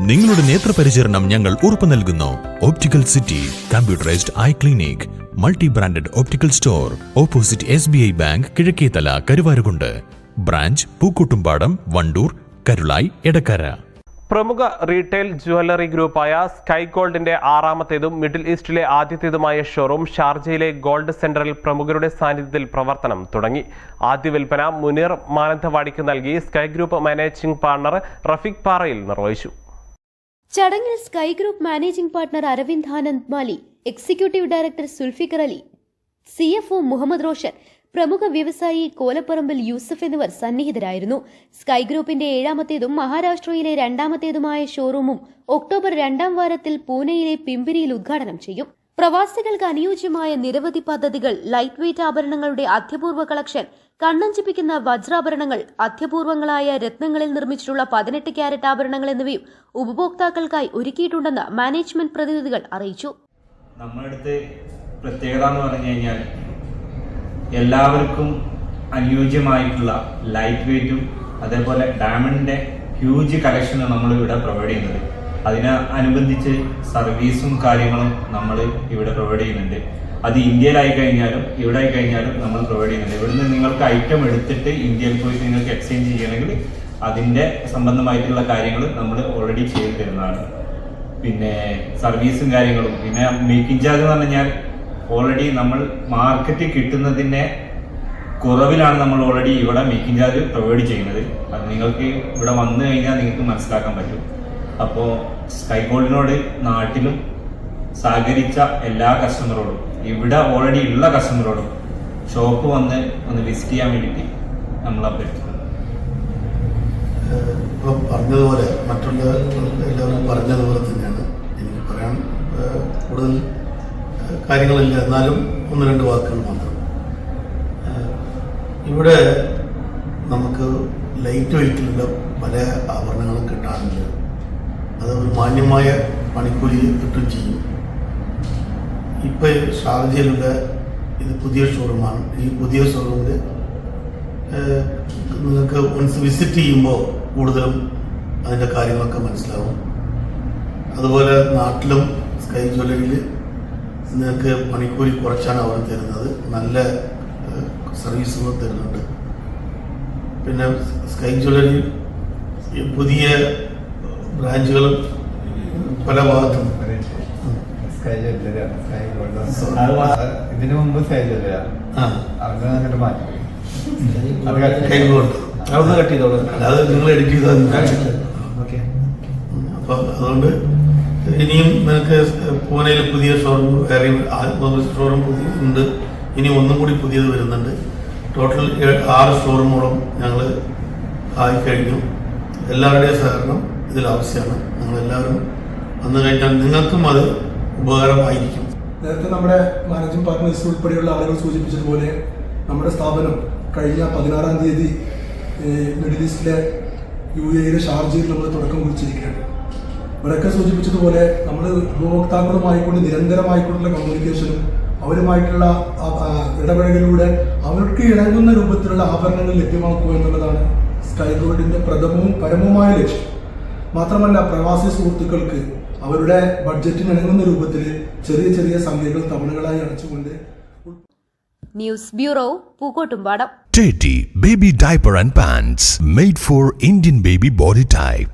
നിങ്ങളുടെ നേത്രപരിചരണം ഞങ്ങൾ ഉറപ്പു നൽകുന്നു. Optical city computerised eye clinic multi branded optical store opposite S B I bank Kizhakkethala Karuvarakundu branch Pookkottumpadam Wandoor Karulai Edakkara പ്രമുഖ retail jewellery ഗ്രൂപ്പായ sky ഗോൾഡിന്റെ ആറാമത്തേതും മിഡിൽ ഈസ്റ്റിലെ ആദ്യത്തേതുമായ ഷോറൂം ഷാർജയിലെ ഗോൾഡ് സെന്ററിൽ പ്രമുഖരുടെ സാന്നിധ്യത്തിൽ പ്രവർത്തനം തുടങ്ങി. ആദ്യ വിൽപ്പന മുനീർ മാനന്തവാടിക്ക് നൽകി sky group managing partner Rafeeq Parayil നിർവഹിച്ചു. ചടങ്ങിൽ sky group managing partner Aravind Anand Mali executive director Zulfiqar Ali C F O Muhammad Roshan പ്രമുഖ വ്യവസായി കോലപ്പറമ്പിൽ യൂസഫ് എന്നിവർ സന്നിഹിതരായിരുന്നു. സ്കൈ ഗ്രൂപ്പിന്റെ ഏഴാമത്തേതും മഹാരാഷ്ട്രയിലെ രണ്ടാമത്തേതുമായ ഷോറൂമും ഒക്ടോബർ രണ്ടാം വാരത്തിൽ പൂനെയിലെ പിമ്പിരിയിൽ ഉദ്ഘാടനം ചെയ്യും. പ്രവാസികൾക്ക് അനുയോജ്യമായ നിരവധി പദ്ധതികൾ ലൈറ്റ് വെയ്റ്റ് ആഭരണങ്ങളുടെ അത്യപൂർവ കളക്ഷൻ കണ്ണഞ്ചിപ്പിക്കുന്ന വജ്രാഭരണങ്ങൾ അത്യപൂർവങ്ങളായ രത്നങ്ങളിൽ നിർമ്മിച്ചിട്ടുള്ള പതിനെട്ട് ക്യാരറ്റ് ആഭരണങ്ങൾ എന്നിവയും ഉപഭോക്താക്കൾക്കായി ഒരുക്കിയിട്ടുണ്ടെന്ന് മാനേജ്മെന്റ് പ്രതിനിധികൾ അറിയിച്ചു. നമ്മുടെ അടുത്ത് പ്രത്യേകത എന്ന് പറഞ്ഞു കഴിഞ്ഞാൽ എല്ലാവർക്കും അനുയോജ്യമായിട്ടുള്ള ലൈറ്റ് വെയ്റ്റും അതേപോലെ ഡയമണ്ടിന്റെ ഹ്യൂജ് കളക്ഷനും നമ്മൾ ഇവിടെ പ്രൊവൈഡ് ചെയ്യുന്നത്. അതിന് അനുബന്ധിച്ച് സർവീസും കാര്യങ്ങളും നമ്മൾ ഇവിടെ പ്രൊവൈഡ് ചെയ്യുന്നുണ്ട്. അത് ഇന്ത്യയിലായി കഴിഞ്ഞാലും ഇവിടെ ആയി കഴിഞ്ഞാലും നമ്മൾ പ്രൊവൈഡ് ചെയ്യുന്നുണ്ട്. ഇവിടുന്ന് നിങ്ങൾക്ക് ഐറ്റം എടുത്തിട്ട് ഇന്ത്യയിൽ പോയി നിങ്ങൾക്ക് എക്സ്ചേഞ്ച് ചെയ്യണമെങ്കിൽ അതിന്റെ സംബന്ധമായിട്ടുള്ള കാര്യങ്ങൾ നമ്മൾ ഓൾറെഡി ചെയ്തു തരുന്നതാണ്. പിന്നെ സർവീസും കാര്യങ്ങളും. പിന്നെ മേക്കിംഗ് ചാർജ് എന്ന് പറഞ്ഞാൽ ഓൾറെഡി നമ്മൾ മാർക്കറ്റിൽ കിട്ടുന്നതിന്റെ കുറവിലാണ് നമ്മൾ ഓൾറെഡി ഇവിടെ മേക്കിംഗ് ചാർജ് പ്രൊവൈഡ് ചെയ്യുന്നത്. അത് നിങ്ങൾക്ക് ഇവിടെ വന്നു കഴിഞ്ഞാൽ നിങ്ങൾക്ക് മനസ്സിലാക്കാൻ പറ്റും. അപ്പോൾ സ്കൈ ഗോൾഡിനോട് നാട്ടിലും സഹകരിച്ച എല്ലാ കസ്റ്റമറോടും ഇവിടെ ഓൾറെഡി ഉള്ള കസ്റ്റമറോടും ഷോപ്പ് വന്ന് ഒന്ന് വിസിറ്റ് ചെയ്യാൻ വേണ്ടിയിട്ട് നമ്മൾ അഭ്യർത്ഥിക്കുന്നു. ഇപ്പം പറഞ്ഞതുപോലെ മറ്റുള്ള എല്ലാവരും പറഞ്ഞതുപോലെ തന്നെയാണ്. എനിക്ക് പറയാൻ കൂടുതൽ കാര്യങ്ങളില്ല. എന്നാലും ഒന്ന് രണ്ട് വാക്കുകൾ മാത്രം. ഇവിടെ നമുക്ക് ലൈറ്റ് വെയിറ്റിലുള്ള പല ആഭരണങ്ങളും കിട്ടാറുണ്ട്. ഒരു മാന്യമായ പണിക്കൂലി കിട്ടുകയും ചെയ്യും. ഇപ്പോൾ ഷാർജയിലുള്ള ഇത് പുതിയ ഷോറൂമാണ്. ഈ പുതിയ ഷോറൂമിൽ നിങ്ങൾക്ക് വൺസ് വിസിറ്റ് ചെയ്യുമ്പോൾ കൂടുതലും അതിന്റെ കാര്യങ്ങളൊക്കെ മനസ്സിലാവും. അതുപോലെ നാട്ടിലും സ്കൈ ജ്വല്ലറിയിൽ നിങ്ങൾക്ക് പണിക്കൂലി കുറച്ചാണ് അവർ തരുന്നത്. നല്ല സർവീസുകൾ തരുന്നുണ്ട്. പിന്നെ സ്കൈ ജ്വല്ലറി പുതിയ ബ്രാഞ്ചുകളും പല ഭാഗത്തും. ഇതിനു മുമ്പ് അവിടെ മാറ്റി അവിടുന്ന് കട്ട് ചെയ്തോളൂ. അല്ലാതെ നിങ്ങൾ എഡിറ്റ് ചെയ്താൽ അപ്പം അതുകൊണ്ട് ഇനിയും നിനക്ക് പൂനെയിൽ പുതിയ ഷോറൂം വേറെ ഷോറൂം പുതിയ ഉണ്ട്. ഇനി ഒന്നും കൂടി പുതിയത് വരുന്നുണ്ട്. ടോട്ടൽ ആറ് ഷോറൂമോളം ഞങ്ങൾ ആയിക്കഴിഞ്ഞു എല്ലാവരുടെയും സഹകരണം ഇതിൽ ആവശ്യമാണ് നിങ്ങളെല്ലാവരും വന്നു കഴിഞ്ഞാൽ നിങ്ങൾക്കും അത് ഉപകാരമായിരിക്കും. നേരത്തെ നമ്മുടെ മാനേജിംഗ് പാർട്ട്നേഴ്സ് ഉൾപ്പെടെയുള്ള ആളുകൾ സൂചിപ്പിച്ചതുപോലെ നമ്മുടെ സ്ഥാപനം കഴിഞ്ഞ പതിനാറാം തീയതി മിഡിൽ ഈസ്റ്റിലെ യു എയിലെ ഷാർജയിൽ നമ്മൾ തുടക്കം കുറിച്ചിരിക്കുകയാണ്. ഇവരൊക്കെ സൂചിപ്പിച്ചതുപോലെ നമ്മൾ ഉപഭോക്താക്കളുമായിക്കൊണ്ട് നിരന്തരമായിക്കൊണ്ടുള്ള കമ്മ്യൂണിക്കേഷനും അവരുമായിട്ടുള്ള ഇടപെടലിലൂടെ അവർക്ക് ഇണങ്ങുന്ന രൂപത്തിലുള്ള ആഭരണങ്ങൾ ലഭ്യമാക്കുക എന്നുള്ളതാണ് സ്കൈ ഗോൾഡിന്റെ പ്രഥമവും പരമവുമായ ലക്ഷ്യം. മാത്രമല്ല പ്രവാസി സുഹൃത്തുക്കൾക്ക് അവരുടെ ബഡ്ജറ്റിന് ഇണങ്ങുന്ന രൂപത്തിൽ ചെറിയ ചെറിയ സംഖ്യകൾ തവണകളായി അടച്ചുകൊണ്ട് news bureau Pookkottumpadam Teddy Baby Diaper and Pants made for Indian baby body type.